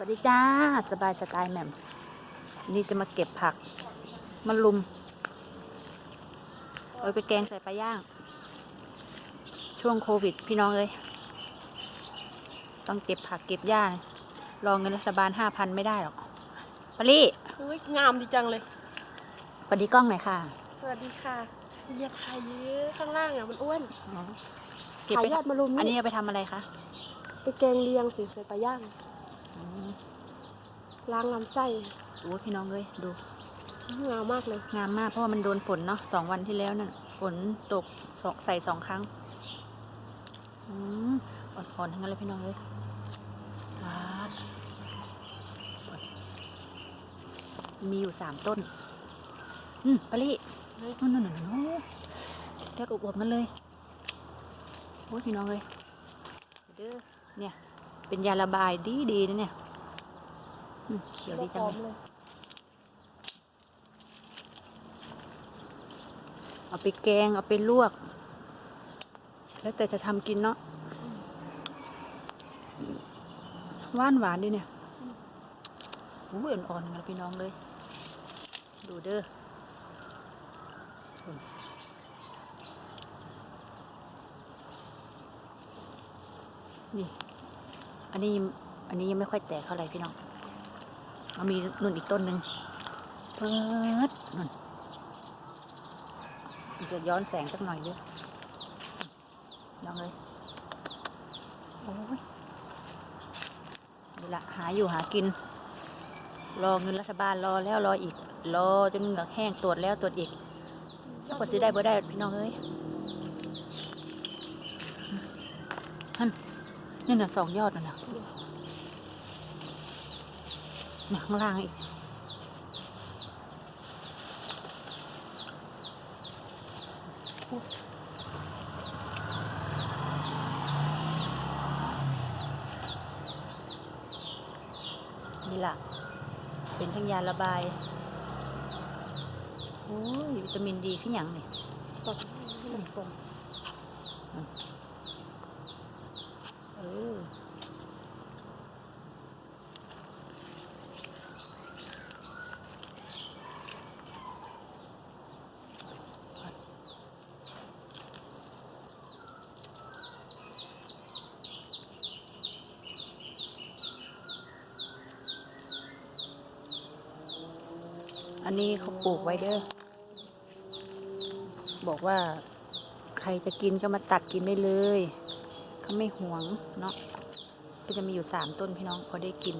สวัสดีจ้า สบายสไตล์แหม่มวันนี่จะมาเก็บผักมะลุมเอาไปแกงใส่ปลาย่าง ช่วงโควิดพี่น้องเอ้ยต้องเก็บผักเก็บหญ้ารองเงินรัฐบาลห้าพันไม่ได้หรอกปาลี่อุ้ยงามดีจังเลยปดีกล้องหน่อยค่ะ สวัสดีค่ะอย่าถ่ายเยอะข้างล่างอะมันอ้วนอ๋อเก็บถ่ายไปยอดมะรุมอันนี้นี่เอาไปทำอะไรคะไปแกงเลียงสิใส่ปลาย่างอืม ล้างลำไส้โอ้พี่น้องเอ้ยดูงามมากเลย งามมากเพราะว่ามันโดนฝนเนาะสองวันที่แล้วน่ะฝนตกสองใส่สองครั้งอืมอ่อนๆทั้งนั้นเลยพี่น้องเลยปาดมีอยู่สามต้น อืมปะลี่นู่นนู่นนู่นนู่นยอดอวบๆนั่นเลย โอ้ยพี่น้องเลยเด้อเนี่ย เป็นยาระบายดีดีๆนะเนี่ยอืมเขียวดีจังหอเลมยเลยเอาไปแกง เอาไปลวก แล้วแต่จะทำกินเนาะหวานหวานๆดิเนี่ยอู้ยอ่อนๆนะพี่น้องเลย ดูเด้อนี่ อันนี้อันนี้ยังไม่ค่อยแตกเท่าไหร่พี่น้องเอามีนุ่นอีกต้นหนึ่งเปิดนุ่นจะย้อนแสงสักหน่อยด้วยลองเลยโอ้ยนี่ละหาอยู่หากิน รอเงินรัฐบาลรอแล้วรออีก รอจนเหงือกแห้งตรวจแล้วตรวจอีกถ้าปจะได้บ่ได้พี่น้องเอ้ยฮัน นี่น่ะสองยอดน่ะนะเนี่ยข้างล่างอีกนี่ล่ะ เป็นทั้งยาระบาย โอ้ยวิตามินดีขึ้นอหย่างนี่สดให้มันกลมเอันนี้เขาปลูกไว้เด้อ บอกว่าใครจะกินก็มาตัดกินได้เลย เขาไม่หวงเนาะก็จะมีอยู่สามต้นพี่น้องพอได้กิน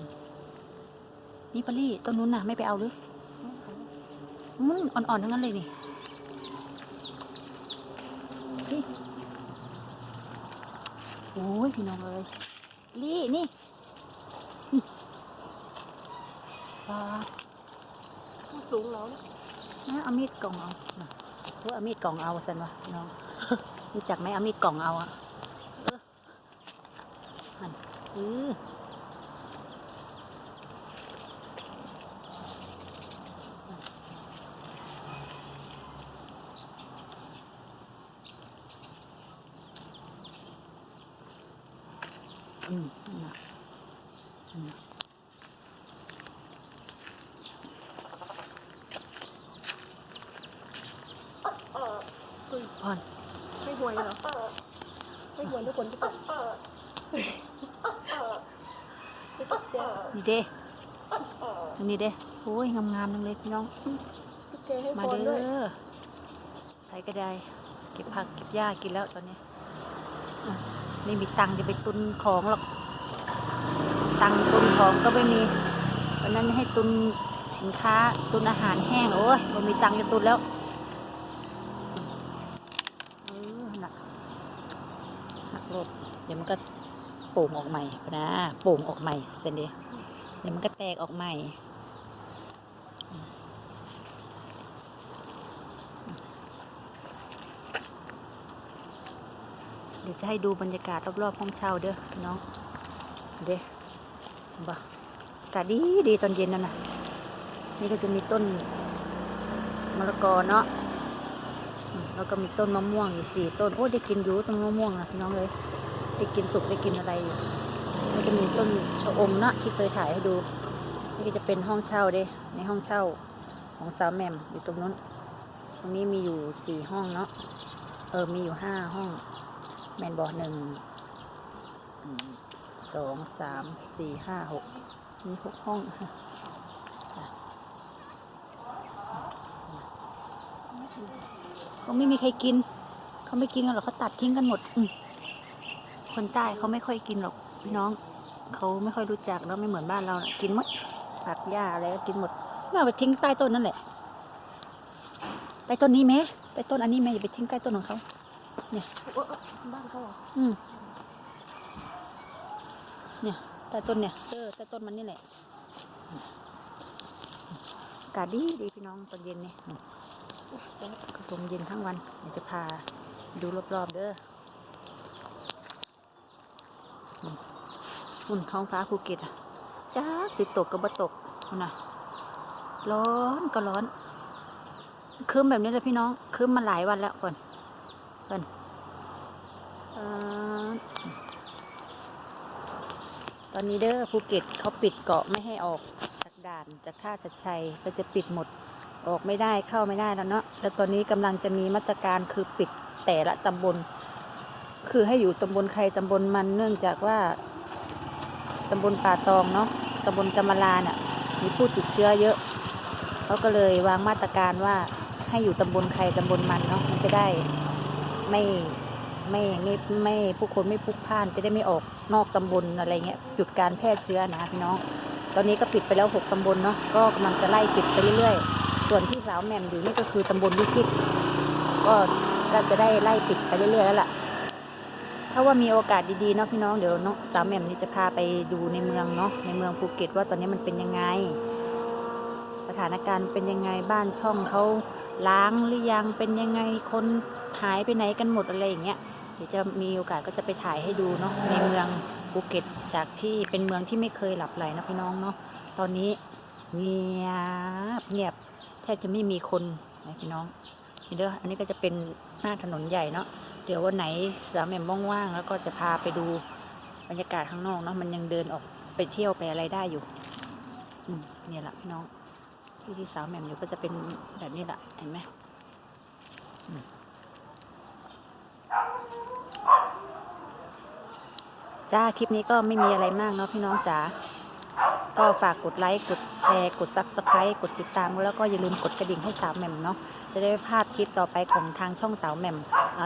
นี่ปลี่ต้นนู้นน่ะไม่ไปเอาหรืออืมอ่อนๆทั้งนั้นเลยนี่โอ้ยพี่น้องเอ้ยลี่นี่นี่ปลาสูงแล้วนะเอามีดกล่องเอาน่ะเอเอามีดกล่องเอาสันวะพี่น้องรู้จักไหมเอามีดกล่องเอาอะ อออืมนั่นน่ะนั่นน่ะเฮ้ยพอนไม่หวยเหรอไม่หวยทุกคนก็จะไม่ตกใจ นี่เด้อันนี้เด้โอ้ยงามๆจังเลยพี่น้องตุ๊กแกให้มาพรเด้ด้วยอใครก็ได้ เก็บผักเก็บหญ้ากินแล้วตอนนี้อะไม่มีตังค์จะไปตุนของหรอก ตังค์ตุนของก็ไม่มี วันนั้นให้ตุนสินค้าตุนอาหารแห้งโอ้ยไม่มีตังค์จะตุนแล้วเออหนักหักลบเดี๋ยวมันก็ โป่งออกใหม่นะโป่งออกใหม่เสร็จเดียวเดี๋ยวมันก็แตกออกใหม่เดี๋ยวจะให้ดูบรรยากาศรอบๆห้องเช่าเด้อน้องเด้บ่อากาศดีดีตอนเย็นนั่นน่ะนี่ก็จะมีต้นมะละกอเนาะแล้วก็มีต้นมะม่วงอยู่สี่ต้น โอ้ได้กินอยู่ต้นมะม่วงนะพี่น้องเลย ได้กินสุกได้กินอะไรอยู่ก็จะมีต้นชะอมเนาะที่เคยถ่ายให้ดู นี่ก็จะเป็นห้องเช่าเด้ ในห้องเช่าของสาวแมมอยู่ตรงนู้น ตรงนี้มีอยู่สี่ห้องเนาะ เออ มีอยู่ห้าห้อง แมนบอหนึ่งสองสามสี่ห้าหกมีหกห้องเขาไม่มีใครกิน เขาไม่กินกันหรอกเขาตัดทิ้งกันหมด อืม คนใต้เขาไม่ค่อยกินหรอกพี่น้องเขาไม่ค่อยรู้จักเนาะไม่เหมือนบ้านเรานะกินหมดผักหญ้าอะไรก็กินหมดไม่เอาไปทิ้งใต้ต้นนั่นแหละใต้ต้นนี้ไหมใต้ต้นอันนี้ไหมอย่าไปทิ้งใต้ต้นของเขาเออเออบ้านเขาเหรออืมเนี่ยใต้ต้นเนี่ยเออใต้ต้นมันนี่แหละอากาศดีดีพี่น้องตอนเย็นนี่อืมก็ลมเย็นทั้งวันเดี๋ยวจะพาดูรอบๆเด้อ อืมอุ่นท้องฟ้าภูเก็ตอะจ้าสิตกก็บ่ตกเอานะร้อนก็ร้อน คืมแบบนี้เลยพี่น้องคืมมาหลายวันแล้วก่อนก่อนเอ่อตอนนี้เด้อภูเก็ตเขาปิดเกาะไม่ให้ออกจากด่านจากท่าชัดชัยก็จะปิดหมดออกไม่ได้เข้าไม่ได้แล้วเนาะแล้วตอนนี้กำลังจะมีมาตรการคือปิดแต่ละตำบล คือให้อยู่ตำบลใครตำบลมันเนื่องจากว่าตำบลป่าตองเนาะตำบลกำมะลาน่ะมีผู้ติดเชื้อเยอะเขาก็เลยวางมาตรการว่าให้อยู่ตำบลใครตำบลมันเนาะมันจะได้ไม่ไม่ไม่ไม่ผู้คนไม่พลุกพล่านจะได้ไม่ออกนอกตำบลอะไรเงี้ยหยุดการแพร่เชื้อนะพี่น้อง ตอนนี้ก็ปิดไปแล้วหกตำบลเนาะก็กำลังจะไล่ปิดไปเรื่อยๆ ส่วนที่สาวแหม่มอยู่นี่ก็คือตำบลวิชิตก็ก็จะได้ไล่ปิดไปเรื่อยๆแล้วล่ะ ถ้าว่ามีโอกาสดีๆเนาะพี่น้องเดี๋ยวน้องสาวแหม่มนี่จะพาไปดูในเมืองเนาะในเมืองภูเก็ตว่าตอนนี้มันเป็นยังไง สถานการณ์เป็นยังไงบ้านช่องเขาล้างหรือยังเป็นยังไงคนหายไปไหนกันหมดอะไรอย่างเงี้ยเดี๋ยวจะมีโอกาสก็จะไปถ่ายให้ดูเนาะในเมืองภูเก็ตจากที่เป็นเมืองที่ไม่เคยหลับไหลนะพี่น้องเนาะตอนนี้เงียบเงียบแทบจะไม่มีคนนะพี่น้องเห็นด้ออันนี้ก็จะเป็นหน้าถนนใหญ่เนาะ เดี๋ยววันไหนสาวแหม่มว่างๆแล้วก็จะพาไปดูบรรยากาศข้างนอกเนาะมันยังเดินออกไปเที่ยวไปอะไรได้อยู่ อืมเนี่ยแหละพี่น้อง ที่ที่สาวแหม่มอยู่ก็จะเป็นแบบนี้แหละเห็นไหมอืมจ้าคลิปนี้ก็ไม่มีอะไรมากเนาะพี่น้องจ๋า ก็ฝากกดไลค์ กดแชร์ กดซับสไครต์กดติดตาม แล้วก็อย่าลืมกดกระดิ่งให้สาวแหม่มเนาะ จะได้ไม่พลาดคลิปต่อไปของทางช่องสาวแหม่ม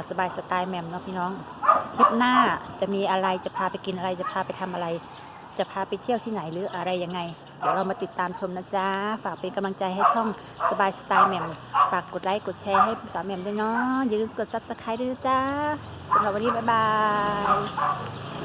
สบายสไตล์แหม่มเนาะพี่น้อง คลิปหน้าจะมีอะไร จะพาไปกินอะไร จะพาไปทำอะไร จะพาไปเที่ยวที่ไหนหรืออะไรยังไง เดี๋ยวเรามาติดตามชมนะจ๊ะ ฝากเป็นกำลังใจให้ช่องสบายสไตล์แหม่ม ฝากกดไลค์ กดแชร์ให้สาวแหม่มด้วยเนาะ อย่าลืมกดซับสไครต์ด้วยนะจ๊ะสำหรับวันนี้บ๊ายบาย